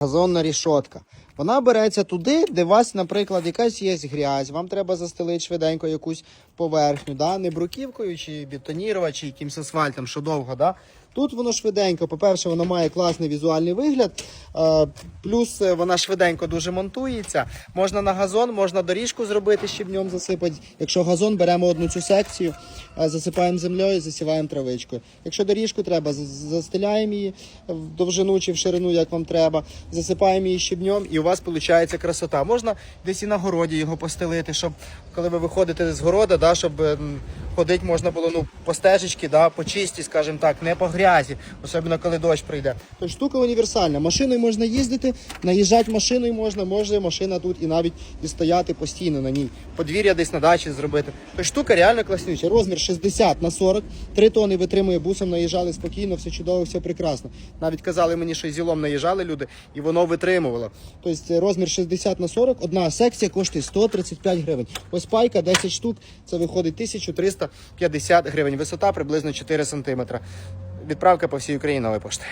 газонна рішотка. Вона береться туди, де у вас, наприклад, якась є грязь, вам треба застелити швиденько якусь поверхню, да? не бруківкою чи бетонірувати, чи якимось асфальтом, що довго. Да? Тут воно швиденько. По-перше, воно має класний візуальний вигляд. е, Плюс е, вона швиденько дуже монтується. Можна на газон, можна доріжку зробити, щебнем засипати. Якщо газон, беремо одну цю секцію, е, засипаємо землею, засіваємо травичкою. Якщо доріжку треба, застеляємо її в довжину чи в ширину, як вам треба, засипаємо її щебнем, і вас виходить красота. Можна десь і на городі його постелити, щоб коли ви виходите з города, да, щоб ходити можна було ну, по стежечці, да, по чисті, скажімо так, не по грязі, особливо коли дощ прийде. Тобто штука універсальна. Машиною можна їздити, наїжджати машиною можна, може машина тут і навіть і стояти постійно на ній. Подвір'я десь на дачі зробити. Тобто штука реально класнюча. Розмір 60 на 40, 3 тони витримує бусом, наїжджали спокійно, все чудово, все прекрасно. Навіть казали мені, що зілом наїжджали люди, і воно витримувало. Тобто розмір 60 на 40, одна секція коштує 135 гривень. Ось пайка 10 штук, це виходить 1350 гривень. Висота приблизно 4 см. Відправка по всій Україні нової пошти.